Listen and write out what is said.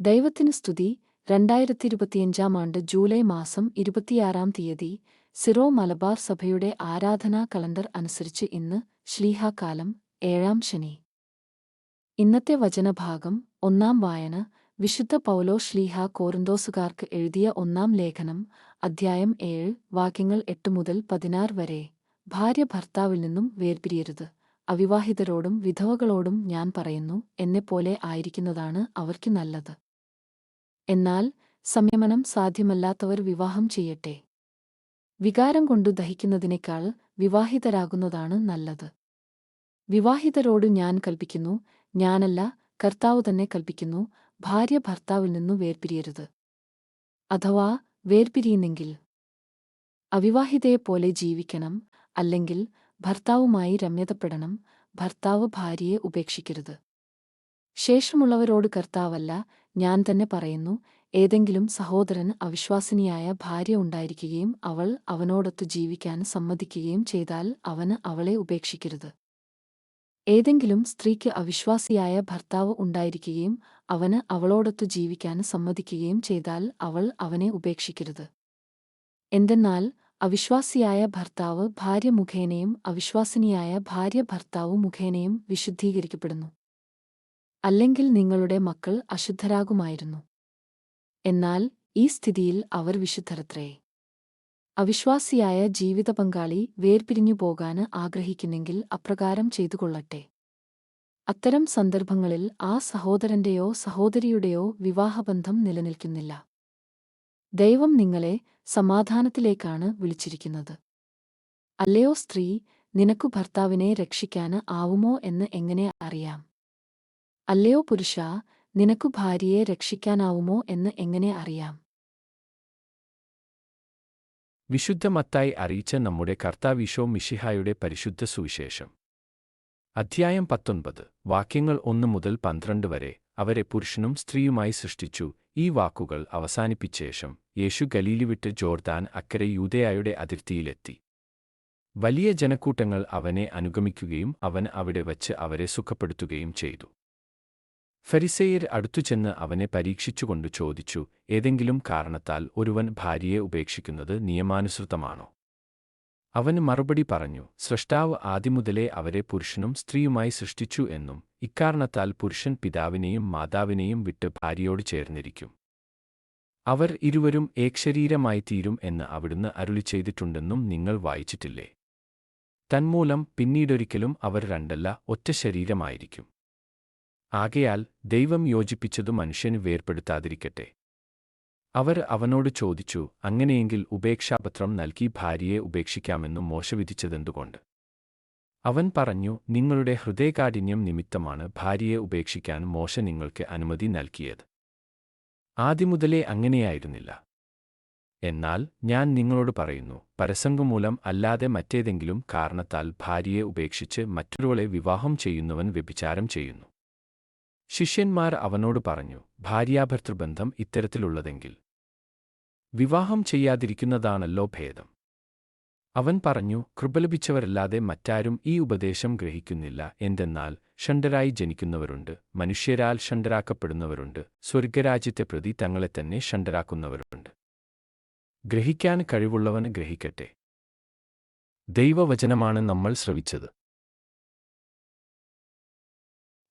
ദൈവത്തിന് സ്തുതി. രണ്ടായിരത്തി ഇരുപത്തിയഞ്ചാം ആണ്ട് ജൂലൈ മാസം ഇരുപത്തിയാറാം തീയതി സിറോ മലബാർ സഭയുടെ ആരാധനാ കലണ്ടർ അനുസരിച്ച് ഇന്ന് ശ്ലീഹാകാലം ഏഴാം ശനി. ഇന്നത്തെ വചനഭാഗം ഒന്നാം വായന. വിശുദ്ധ പൗലോ ശ്ലീഹ കോറിന്തോസുകാർക്ക് എഴുതിയ ഒന്നാം ലേഖനം അധ്യായം ഏഴ് വാക്യങ്ങൾ എട്ട് മുതൽ പതിനാറ് വരെ. ഭാര്യ ഭർത്താവിൽ നിന്നും വേർപിരിയരുത്. അവിവാഹിതരോടും വിധവകളോടും ഞാൻ പറയുന്നു എന്നെപ്പോലെ ആയിരിക്കുന്നതാണ് അവർക്ക് നല്ലത്. എന്നാൽ സംയമനം സാധ്യമല്ലാത്തവർ വിവാഹം ചെയ്യട്ടെ. വികാരം കൊണ്ടു ദഹിക്കുന്നതിനേക്കാൾ വിവാഹിതരാകുന്നതാണ് നല്ലത്. വിവാഹിതരോട് ഞാൻ കൽപ്പിക്കുന്നു ഞാനല്ല കർത്താവ് തന്നെ കൽപ്പിക്കുന്നു ഭാര്യ ഭർത്താവിൽ നിന്നു വേർപിരിയരുത്. അഥവാ വേർപിരിയുന്നെങ്കിൽ. അവിവാഹിതയെപ്പോലെ ജീവിക്കണം അല്ലെങ്കിൽ ഭർത്താവുമായി രമ്യതപ്പെടണം ഭർത്താവ് ഭാര്യയെ ഉപേക്ഷിക്കരുത്. ശേഷമുള്ളവരോട് കർത്താവല്ല ഞാൻ തന്നെ പറയുന്നു ഏതെങ്കിലും സഹോദരന് അവിശ്വാസിനിയായ ഭാര്യ ഉണ്ടായിരിക്കുകയും അവൾ അവനോടൊത്തു ജീവിക്കാൻ സമ്മതിക്കുകയും ചെയ്താൽ അവന് അവളെ ഉപേക്ഷിക്കരുത്. ഏതെങ്കിലും സ്ത്രീക്ക് അവിശ്വാസിയായ ഭർത്താവ് ഉണ്ടായിരിക്കുകയും അവന് അവളോടൊത്തു ജീവിക്കാൻ സമ്മതിക്കുകയും ചെയ്താൽ അവൾ അവനെ ഉപേക്ഷിക്കരുത്. എന്തെന്നാൽ അവിശ്വാസിയായ ഭർത്താവ് ഭാര്യ മുഖേനയും അവിശ്വാസിനിയായ ഭാര്യ ഭർത്താവ് മുഖേനയും വിശുദ്ധീകരിക്കപ്പെടുന്നു. അല്ലെങ്കിൽ നിങ്ങളുടെ മക്കൾ അശുദ്ധരാകുമായിരുന്നു. എന്നാൽ ഈ സ്ഥിതിയിൽ അവർ വിശുദ്ധരത്രേ. അവിശ്വാസിയായ ജീവിത പങ്കാളി വേർപിരിഞ്ഞു പോകാൻ ആഗ്രഹിക്കുന്നെങ്കിൽ അപ്രകാരം ചെയ്തുകൊള്ളട്ടെ. അത്തരം സന്ദർഭങ്ങളിൽ ആ സഹോദരന്റെയോ സഹോദരിയുടെയോ വിവാഹബന്ധം നിലനിൽക്കുന്നില്ല. ദൈവം നിങ്ങളെ സമാധാനത്തിലേക്കാണ് വിളിച്ചിരിക്കുന്നത്. അല്ലയോ സ്ത്രീ നിനക്കു ഭർത്താവിനെ രക്ഷിക്കാൻ ആവുമോ എന്ന് എങ്ങനെ അറിയാം? അല്ലയോ പുരുഷ നിനക്കു ഭാര്യയെ രക്ഷിക്കാനാവുമോ എന്ന് എങ്ങനെ അറിയാം? വിശുദ്ധമത്തായി അറിയിച്ച നമ്മുടെ കർത്താവിശോ മിഷിഹായുടെ പരിശുദ്ധ സുവിശേഷം. അധ്യായം പത്തൊൻപത്. വാക്യങ്ങൾ ഒന്ന് മുതൽ പന്ത്രണ്ട് വരെ അവരെ പുരുഷനും സ്ത്രീയുമായി സൃഷ്ടിച്ചു. ഈ വാക്കുകൾ അവസാനിപ്പിച്ച ശേഷം യേശു ഗലീലി വിട്ട് ജോർദാൻ അക്കരെ യൂതയായുടെ അതിർത്തിയിലെത്തി. വലിയ ജനക്കൂട്ടങ്ങൾ അവനെ അനുഗമിക്കുകയും അവൻ അവിടെ വച്ച് അവരെ സുഖപ്പെടുത്തുകയും ചെയ്തു. ഫരിസേയർ അടുത്തുചെന്ന് അവനെ പരീക്ഷിച്ചുകൊണ്ട് ചോദിച്ചു ഏതെങ്കിലും കാരണത്താൽ ഒരുവൻ ഭാര്യയെ ഉപേക്ഷിക്കുന്നത് നിയമാനുസൃതമാണോ? അവന് മറുപടി പറഞ്ഞു സൃഷ്ടാവ് ആദ്യമുതലേ അവരെ പുരുഷനും സ്ത്രീയുമായി സൃഷ്ടിച്ചു എന്നും ഇക്കാരണത്താൽ പുരുഷൻ പിതാവിനെയും മാതാവിനെയും വിട്ട് ഭാര്യയോട് ചേർന്നിരിക്കും. അവർ ഇരുവരും ഏകശരീരമായി തീരും എന്ന് അവിടുന്ന് അരുളി ചെയ്തിട്ടുണ്ടെന്നും നിങ്ങൾ വായിച്ചിട്ടില്ലേ? തന്മൂലം പിന്നീടൊരിക്കലും അവർ രണ്ടല്ല ഒറ്റ ശരീരമായിരിക്കും. ആകയാൽ ദൈവം യോജിപ്പിച്ചതു മനുഷ്യന് വേർപ്പെടുത്താതിരിക്കട്ടെ. അവർ അവനോട് ചോദിച്ചു അങ്ങനെയെങ്കിൽ ഉപേക്ഷാപത്രം നൽകി ഭാര്യയെ ഉപേക്ഷിക്കാമെന്നു മോശവിധിച്ചതെന്തുകൊണ്ട് അവൻ പറഞ്ഞു നിങ്ങളുടെ ഹൃദയകാഠിന്യം നിമിത്തമാണ് ഭാര്യയെ ഉപേക്ഷിക്കാൻ മോശ നിങ്ങൾക്ക് അനുമതി നൽകിയത്. ആദ്യമുതലേ അങ്ങനെയായിരുന്നില്ല. എന്നാൽ ഞാൻ നിങ്ങളോട് പറയുന്നു പരസംഗമൂലം അല്ലാതെ മറ്റേതെങ്കിലും കാരണത്താൽ ഭാര്യയെ ഉപേക്ഷിച്ച് മറ്റൊരുവളെ വിവാഹം ചെയ്യുന്നവൻ വ്യഭിചാരം ചെയ്യുന്നു. ശിഷ്യന്മാർ അവനോട് പറഞ്ഞു ഭാര്യാഭർത്തൃബന്ധം ഇത്തരത്തിലുള്ളതെങ്കിൽ വിവാഹം ചെയ്യാതിരിക്കുന്നതാണല്ലോ ഭേദം. അവൻ പറഞ്ഞു കൃപലഭിച്ചവരല്ലാതെ മറ്റാരും ഈ ഉപദേശം ഗ്രഹിക്കുന്നില്ല. എന്തെന്നാൽ ഷണ്ടരായി ജനിക്കുന്നവരുണ്ട് മനുഷ്യരാൽ ഷണ്ടരാക്കപ്പെടുന്നവരുണ്ട് സ്വർഗരാജ്യത്തെ പ്രതി തങ്ങളെ തന്നെ ഷണ്ടരാക്കുന്നവരുണ്ട് ഗ്രഹിക്കാൻ കഴിവുള്ളവന് ഗ്രഹിക്കട്ടെ. ദൈവവചനമാണ് നമ്മൾ ശ്രവിച്ചത്.